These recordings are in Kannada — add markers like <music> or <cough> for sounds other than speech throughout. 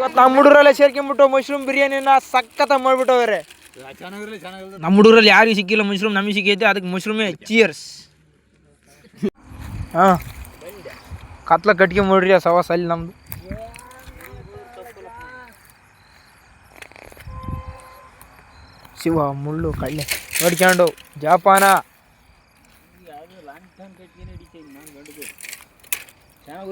ಇವತ್ತು ನಮ್ಮ ಹುಡುಗರಲ್ಲೇ ಸೇರ್ಕೊಂಡ್ಬಿಟ್ಟು ಮಶ್ರೂಮ್ ಬಿರಿಯಾನಿನ ಸಖತ್ತ ಮಾಡ್ಬಿಟ್ಟವ್ರೆ. ನಮ್ಮ ಹುಡುಗರಲ್ಲಿ ಯಾರಿಗೂ ಸಿಕ್ಕಿಲ್ಲ, ಮಶ್ರೂಮ್ ನಮಗೆ ಸಿಕ್ಕೈತೆ, ಅದಕ್ಕೆ ಮಶ್ರೂಮೇ ಚಿಯರ್ಸ್ ಹಾಂ. ಕತ್ಲ ಕಟ್ಕೊಂಬಿಡ್ರಿ ಆ ಸವಾಸ ಅಲ್ಲಿ ನಮ್ದು. ಶಿವ ಮುಳ್ಳು ಕಳ್ಳೆ. ನೋಡ್ಕೊಂಡು, ಜಾಪಾನ. ಚೆನ್ನಾಗಿ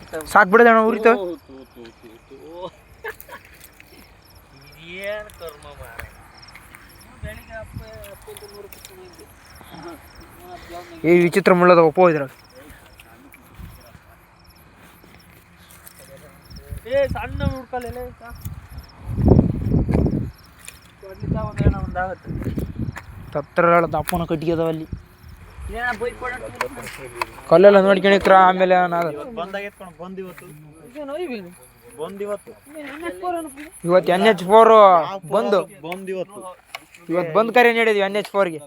ಉರಿತಾವೆ ಇವು ಸಾಕು ಬಿಡೋದು ಅಣ್ಣ ಉರಿತಾವೆ ಏನು ಕರ್ಮ ಮಾರ ಈ ವಿಚಿತ್ರ ಮುಳ್ಳದ ಒಪ್ಪೋ ಇದ್ರಾಗ ಏ ಸಣ್ಣ ಹುಡ್ಕಲ್ಲ ಒಂದೇನೋ ಒಂದಾಗತ್ತೆ. ದಪ್ಪನ ಕಟ್ಟಿಗೆ ಅದಾವ ಅಲ್ಲಿ ಕಲ್ಲೆಲ್ಲ ನೋಡ್ಕೊಂಡಿಕ್ರ ಆಮೇಲೆ ಇವತ್ತು ಎನ್ ಎಚ್ ಫೋರ್ ಬಂದು ಇವತ್ತು. ಬಂದ್. ಕರೆ ನೀಡಿದ್ವಿ ಎನ್ ಎಚ್ ಫೋರ್ಗೆ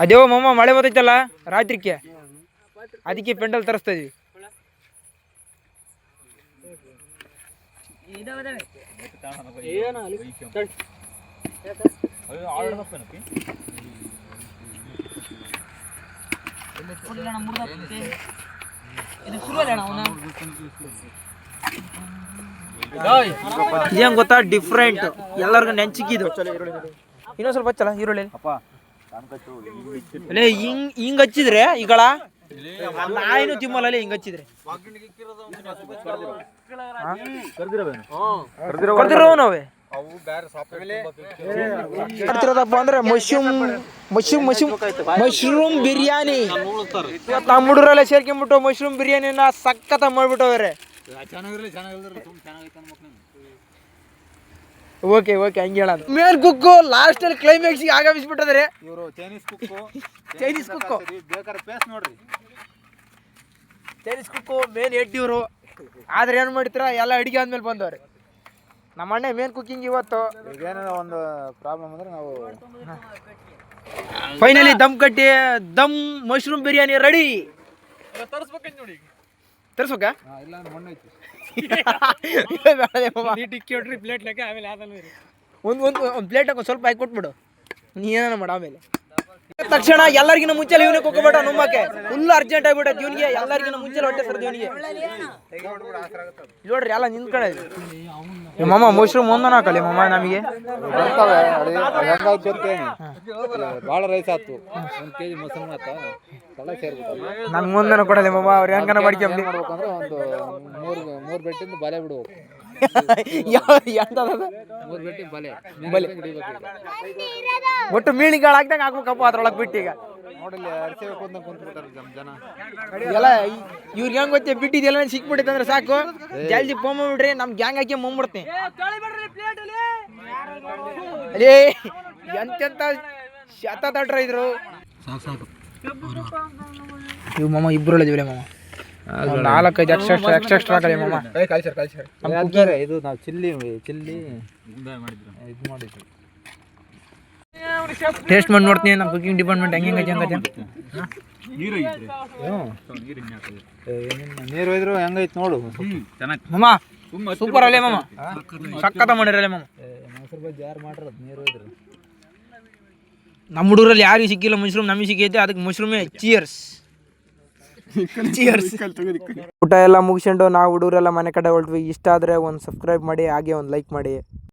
ಅದೇ ಅದೇವೋ ಮಮ್ಮ ಮಳೆ ಬರ್ತೈತಲ್ಲ ರಾತ್ರಿಕ್ಕೆ ಅದಕ್ಕೆ ಪೆಂಡಲ್ ತರಿಸ್ತಾ ಇದೀವಿ. ಏನು ಗೊತ್ತಾ? ಡಿಫ್ರೆಂಟ್ ಎಲ್ಲರಿಗೂ ನೆಂಚಿಕ್ಕಿದು ಇನ್ನೊಂದ್ ಸ್ವಲ್ಪ ಹಚ್ಚಲ್ಲ ಈರುಳ್ಳಿ. ಅಲ್ಲೇ ಹಿಂಗ್ ಹಿಂಗ್ ಹಚ್ಚಿದ್ರೆ ಈಗಳ ನಾಯಿನು ತಿಮ್ಮಲ್ಲ ಹಿಂಗ್ ಹಚ್ಚಿದ್ರೆ. ಕೊಡ್ತಿರೋ ನಾವೇ ಕೊಡ್ತಿರೋದಪ್ಪ ಅಂದ್ರೆ mushroom mushroom mushroom mushroom biryani. ನಮ್ಮ ಹುಡುಗರೆಲ್ಲ ಸೇರ್ಕೊಂಡ್ಬಿಟ್ಟು ಮಶ್ರೂಮ್ ಬಿರಿಯಾನಿನ ಸಖತ್ತ ಮಾಡ್ಬಿಟ್ಟವ್ರೆ. ಚೆನ್ನಾಗಿರಲಿ ಚೆನ್ನಾಗಿಲ್ಲ ಓಕೆ ಓಕೆ ಹಂಗೆ ಹೇಳೋದು. ಮೇಲ್ ಕುಕ್ಕು ಲಾಸ್ಟ್ ಅಲ್ಲಿ ಕ್ಲೈಮ್ಯಾಕ್ಸ್ ಆಗಮಿಸ್ಬಿಟ್ಟದ್ರೆ ಇವರು ಚೈನೀಸ್ ಕುಕ್ಕು. <laughs> ಚೈನೀಸ್ ಕುಕ್ಕು. ಬೇಕಾದ್ರೆ ಫೇಸ್ ನೋಡ್ರಿ. ಚೈನೀಸ್ ಕುಕ್ಕು ಮೇನ್ ಹೆಡ್ ಇವರು. ಆದ್ರೆ ಏನು ಮಾಡ್ತೀರ ಎಲ್ಲ ಅಡುಗೆ ಆದ್ಮೇಲೆ ಬಂದವ್ರಿ. ನಮ್ಮ ಅಣ್ಣ ಮೇನ್ ಕುಕ್ಕಿಂಗ್ ಇವತ್ತು. ಏನೇನೋ ಒಂದು ಪ್ರಾಬ್ಲಮ್ ಅಂದ್ರೆ ನಾವು ಫೈನಲಿ ದಮ್ ಕಟ್ಟಿ ದಮ್ ಮಶ್ರೂಮ್ ಬಿರಿಯಾನಿ ರೆಡಿ ತರಿಸ್ಬೇಕಂತ ಇಲ್ಲ ಐತಿ. ಒಂದು ಒಂದು ಒಂದು ಪ್ಲೇಟ್ ಹಾಕೋ ಸ್ವಲ್ಪ ಹಾಕಿ ಕೊಟ್ಬಿಡು. ನೀ ಏನಾರ ಮಾಡ ಆಮೇಲೆ. ತಕ್ಷಣ ಎಲ್ಲರಿಗಿನ ಮುಂಚೆ ಇವನಿಗೆ ಹೋಗ್ಬೇಡ ನುಮ್ಮಕ್ಕೆ. ಫುಲ್ ಅರ್ಜೆಂಟ್ ಆಗ್ಬಿಟ್ಟೈತೆ ಇವನಿಗೆ ಎಲ್ಲರಿಗಿನ ಮುಂಚೆ ಹೊಟ್ಟೆ ಸರ್ ಇವನಿಗೆ ನೋಡ್ರಿ ಎಲ್ಲ ನಿಂತ್ಕೊಂಡೆ ಮಮ್ಮ ಮಶ್ರೂಮ್ ಒಂದನ ಹಾಕಲಿ ಮಮ್ಮ ನಮಗೆ? ಬರ್ತವೆ ಹೆಂಗಾಯ್ತು ಅಂತೇಳಿ ಭಾಳ ರೈಸ್ ಆಯ್ತು. ಒಂದು ಕೆ ಜಿ ಮೊಸರು ಆತ ತಳ ಸೇರ್ಬಿಟ್ಟು ನನ್ ಮುಂದನ ಕೊಡಲಿ ಮಮ್ಮ ಅವ್ರು ಹೆಂಗನ ಮಾಡ್ಕೊಂಬಿ ಮಾಡ್ಬೇಕಂದ್ರೆ ಒಂದು ಮೂರು ಮೂರು ಬೆಟ್ಟಿಂದ ಬಲೆ ಬಿಡ್ಬೇಕು. <laughs> ಬೆಟ್ಟಿ ಬಲೆ. ಒಟ್ಟು ಮೀನಿಗಳು ಹಾಕ್ದಂಗೆ ಹಾಕ್ಬೇಕಪ್ಪ ಅದ್ರೊಳಗೆ ಬಿಟ್ಟೀಗ ಈಗ. ಎಲ್ಲ ಇವ್ರಿಗೆ ಹೆಂಗ್ ಗೊತ್ತೆ ಬಿಟ್ಟಿದ್ಯಲ್ಲ ಸಿಕ್ಬಿಟ್ಟಿದೆ ಅಂದ್ರೆ ಸಾಕು. ಜಲ್ದಿ ಫೋನ್ ಬಿಡ್ರಿ ನಮ್ ಗ್ಯಾಂಗ್ ಹಾಕಿ ಮುಂಬಿಡ್ತೀನಿ ಅದೇ ಎಂತೆಂತ ಶತ ತಟ್ರ ಇದ್ರು. ಸಾಕು ಸಾಕು. ಇವ್ ಮಾಮ ಇಬ್ರು ಹೇಳಿದ್ವಿ ಮಾಮ ನಾಲ್ಕೈದು ಎಕ್ಸ್ಟ್ರಾ ಎಕ್ಸ್ಟ್ರಾ ಎಕ್ಸ್ಟ್ರಾ ಎಕ್ಸ್ಟ್ರಾ ಹಾಕಲಿ ಮಮ್ಮ ಕಲ್ಚರ್ ಕಲ್ಚರ್ ಇದು ನಾವು ಚಿಲ್ಲಿ ಚಿಲ್ಲಿ. ಇದು ಮಾಡಿದ್ವಿ ಟೇಸ್ಟ್ ಮಾಡಿ ನೋಡ್ತೀನಿ ನಮ್ಮ ಕುಕಿಂಗ್ ಡಿಪಾರ್ಟ್ಮೆಂಟ್ ಹೆಂಗೆ ಹೆಂಗೆ ಹಂಗೈತೆ ನೀರು ಇದ್ರು ಹೆಂಗೈತೆ ನೋಡು. ಮಮ್ಮ ಸೂಪರ್ ಅಲ್ಲೇ ಮಮ್ಮ ಸಕ್ಕತ್ತ ಮಾಡಿರಲ್ಲ ಮಮ್ಮ ಮೊಸರು ಬಜ್ಜಿ ಯಾರು ಮಾಡಿರೋದು ನೀರು ಇದ್ರು ನಮ್ಮ ಹುಡುಗರಲ್ಲಿ ಯಾರಿಗೂ ಸಿಕ್ಕಿಲ್ಲ ಮಶ್ರೂಮ್ ನಮಗೆ ಸಿಕ್ಕೈತೆ ಅದಕ್ಕೆ ಮಶ್ರೂಮೇ ಚಿಯರ್ಸ್ ಊಟ ಎಲ್ಲ ಮುಗಿಸ್ಕೊಂಡು ನಾವು ಹುಡುಗರೆಲ್ಲ ಮನೆ ಕಡೆ ಹೊರಟ್ವಿ. ಇಷ್ಟ ಆದರೆ ಒಂದು ಸಬ್ಸ್ಕ್ರೈಬ್ ಮಾಡಿ ಹಾಗೆ ಒಂದು ಲೈಕ್ ಮಾಡಿ.